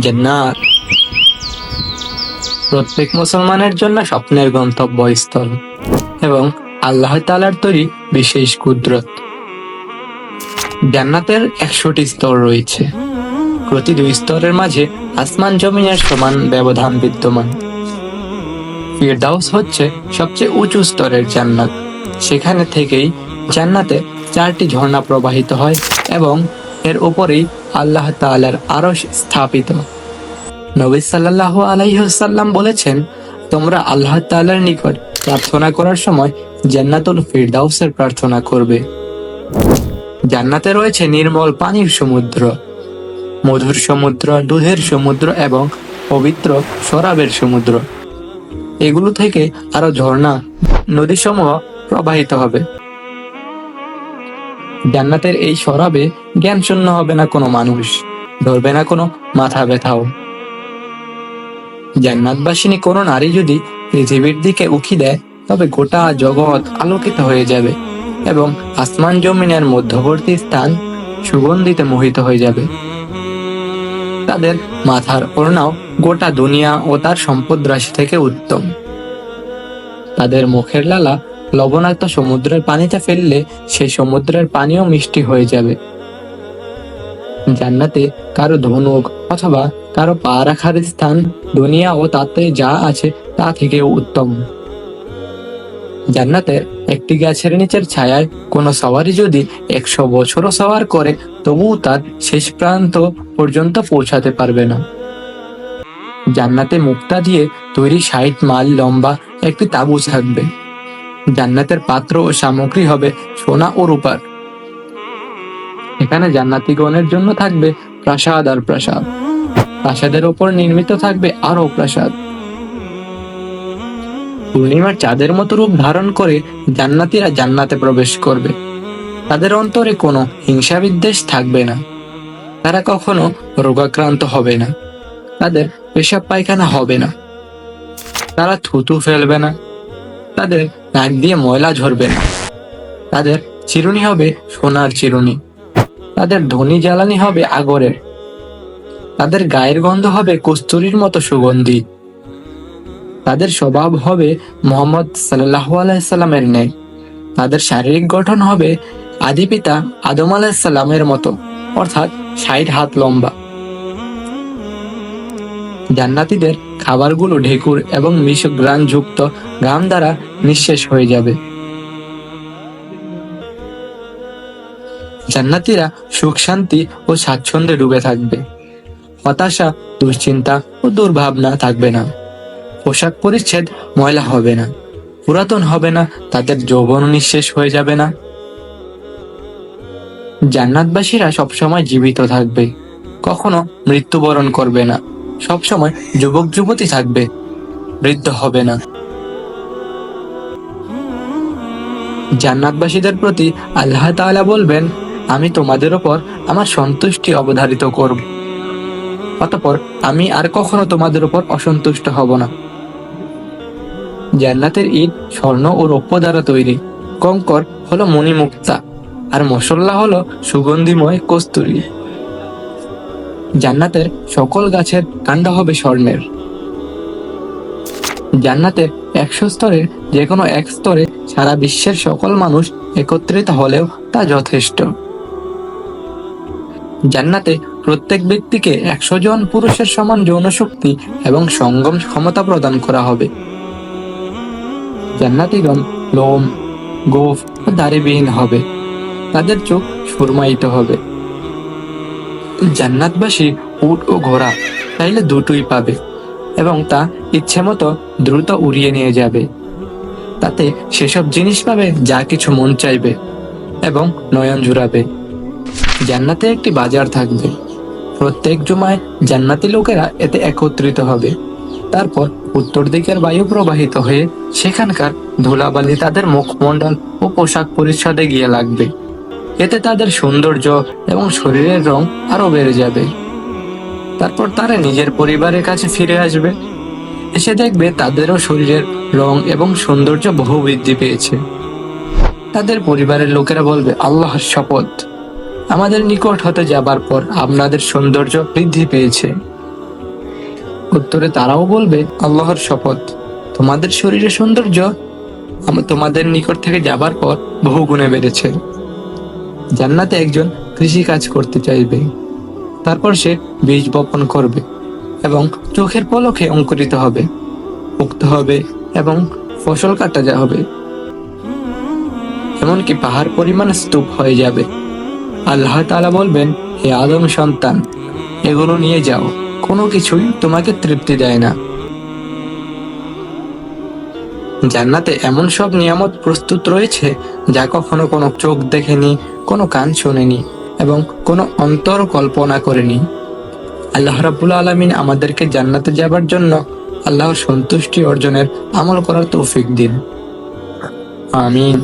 জান্নাত। প্রত্যেক মুসলমানের জন্য স্বপ্নের গন্তব্যস্থল এবং আল্লাহ তালার তৈরি বিশেষ কুদরত। জান্নাতের একশোটি স্তর রয়েছে। প্রতি দুই স্তরের মাঝে আসমান জমিনের সমান ব্যবধান বিদ্যমান। ফিরদাউস হচ্ছে সবচেয়ে উঁচু স্তরের জান্নাত। সেখানে থেকেই জান্নাতে চারটি ঝর্ণা প্রবাহিত হয় এবং এর উপরেই আল্লাহ তাআলার আরশ স্থাপিত। নবী সাল্লাল্লাহু আলাইহাল্লাম বলেছেন, তোমরা আল্লাহ তালার নিকট প্রার্থনা করার সময় জান্নাতুল ফিরদাউসের প্রার্থনা করবে। জান্নাতে রয়েছে নির্মল পানির সমুদ্র, মধুর সমুদ্র, দুধের সমুদ্র এবং পবিত্র শরাবের সমুদ্র। এগুলো থেকে আরও ঝর্ণা নদীসমূহ প্রবাহিত হবে। জান্নাতের এই শরাবে জ্ঞান শূন্য হবে না কোনো মানুষ। ধরবে না কোনো মাথা ব্যথাও। জান্নাতবাসিনী কোনো নারী যদি পৃথিবীর দিকে উকি দেয়, তবে গোটা জগৎ আলোকিত হয়ে যাবে এবং আসমান জমিনের মধ্যবর্তী স্থান সুগন্ধিতে মোহিত হয়ে যাবে। তাদের মাথার ওড়নাও গোটা দুনিয়া ও তার সম্পদ রাশি থেকে উত্তম। তাদের মুখের লালা লবণাক্ত সমুদ্রের পানিতে ফেললে সেই সমুদ্রের পানিও মিষ্টি হয়ে যাবে। জান্নাতে কারও ধনুক অথবা কারও পা রাখার স্থান, দুনিয়া ও তাতে যা আছে তা থেকে উত্তম। জান্নাতের একটি গাছের নিচের ছায়ায় কোনো সওয়ারি যদি একশো বছরও সওয়ার করে, তবুও তার শেষ প্রান্ত পর্যন্ত পৌঁছাতে পারবে না। জান্নাতে মুক্তা দিয়ে তৈরি ষাট মাইল লম্বা একটি তাঁবু থাকবে। জান্নাতের পাত্র ও সামগ্রী হবে সোনা ও রূপার। এখানে জান্নাতিগণের জন্য থাকবে প্রাসাদ আর প্রাসাদ। প্রাসাদের ওপর নির্মিত থাকবে আরও প্রাসাদ। পূর্ণিমার চাঁদের মতো রূপ ধারণ করে জান্নাতীরা জান্নাতে প্রবেশ করবে। তাদের অন্তরে কোনো হিংসা বিদ্বেষ থাকবে না। তারা কখনো রোগাক্রান্ত হবে না। তাদের পেশাব পায়খানা হবে না। তারা থুতু ফেলবে না। তাদের নাক দিয়ে ময়লা ঝরবে না। তাদের চিরুনি হবে সোনার চিরুনি। তাদের ধনী জ্বালানি হবে আগরের। তাদের গায়ের গন্ধ হবে কস্তুরীর মতো সুগন্ধি। তাদের স্বভাব হবে মোহাম্মদ সাল্লাহ আলাইসাল্লামের ন্যায়। তাদের শারীরিক গঠন হবে আদি পিতা আদম আলাইসাল্লামের মতো, অর্থাৎ ষাট হাত লম্বা। জান্নাতীদের খাবারগুলো ঢেকুর এবং মিশ গ্রান যুক্ত গাম দ্বারা নিঃশেষ হয়ে যাবে। জান্নাতীরা সুখ, শান্তি ও স্বাচ্ছন্দ্যে ডুবে থাকবে। হতাশা, দুশ্চিন্তা ও দুর্ভাবনা থাকবে না। পোশাক পরিচ্ছেদ ময়লা হবে না। পুরাতন হবে না, তাদের যৌবন নিঃশেষ হয়ে যাবে না। জান্নাতবাসীরা সবসময় জীবিত থাকবে। কখনো মৃত্যুবরণ করবে না। সবসময় যুবক যুবতী থাকবে। বৃদ্ধ হবে না। জান্নাতবাসীদের প্রতি আল্লাহ তাআলা বলবেন, আমি তোমাদের ওপর আমার সন্তুষ্টি অবধারিত করব। অতপর আমি আর কখনো তোমাদের উপর অসন্তুষ্ট হব না। জান্নাতের ইট স্বর্ণ ও রৌপ্য দ্বারা তৈরি। কঙ্কর হলো মণিমুক্তা আর মশল্লা হলো সুগন্ধিময় কস্তুরী। জান্নাতের সকল গাছের কাণ্ড হবে স্বর্ণের। জান্নাতের একশো স্তরের যে কোনো এক স্তরে সারা বিশ্বের সকল মানুষ একত্রিত হলেও তা যথেষ্ট। জান্নাতে প্রত্যেক ব্যক্তিকে একশো জন পুরুষের সমান যৌন শক্তি এবং সঙ্গম ক্ষমতা প্রদান করা হবে। জান্নাতিগণ লোম, গোফ ও দাড়িবিহীন হবে। তাদের চোখ সুরমায়িত হবে। জান্নাতবাসী উট ও ঘোড়া চাইলে দুটোই পাবে এবং তা ইচ্ছে মতো দ্রুত উড়িয়ে নিয়ে যাবে। তাতে সেসব জিনিস পাবে যা কিছু মন চাইবে এবং নয়ন জুড়াবে। জান্নাতে একটি বাজার থাকবে। প্রত্যেক জুমায় জান্নাতি লোকেরা এতে একত্রিত হবে। তারপর উত্তর দিকের বায়ু প্রবাহিত হয়ে সেখানকার ধুলাবালি তাদের মুখমণ্ডল ও পোশাক পরিচ্ছদে গিয়ে লাগবে। এতে তাদের সৌন্দর্য এবং শরীরের রং আরও বেড়ে যাবে। তারপর তারা নিজের পরিবারের কাছে ফিরে আসবে। এসে দেখবে তাদেরও শরীরের রং এবং সৌন্দর্য বহু বৃদ্ধি পেয়েছে। তাদের পরিবারের লোকেরা বলবে, আল্লাহর শপথ। আমাদের নিকট হতে যাবার পর আপনাদের সৌন্দর্য বৃদ্ধি পেয়েছে। উত্তরে তারাও বলবে, আল্লাহর শপথ। তোমাদের শরীরে সৌন্দর্য তোমাদের নিকট থেকে যাবার পর বহু গুণে বেড়েছে। জান্নাতে একজন কৃষি কাজ করতে চাইবে। তারপর সে বীজ বপন করবে। এবং চোখের পলকে অঙ্কুরিত হবে মুক্ত হবে এবং ফসল কাটা যা হবে। এমনকি পাহাড় পরিমাণ স্তূপ হয়ে যাবে। আল্লাহ তাআলা বলবেন, হে আদম সন্তান, এগুলো নিয়ে যাও, কোনো কিছুই তোমাকে তৃপ্তি দেয় না। জান্নাতে এমন সব নিয়ামত প্রস্তুত রয়েছে, যা কখনো কোনো চোখ দেখেনি, কোনো কান শোনেনি, এবং কোনো অন্তর কল্পনা করেনি। আল্লাহ রাবুল আলমিন আমাদেরকে জান্নাতে যাবার জন্য আল্লাহ সন্তুষ্টি অর্জনের আমল করার তৌফিক দিন। আমিন।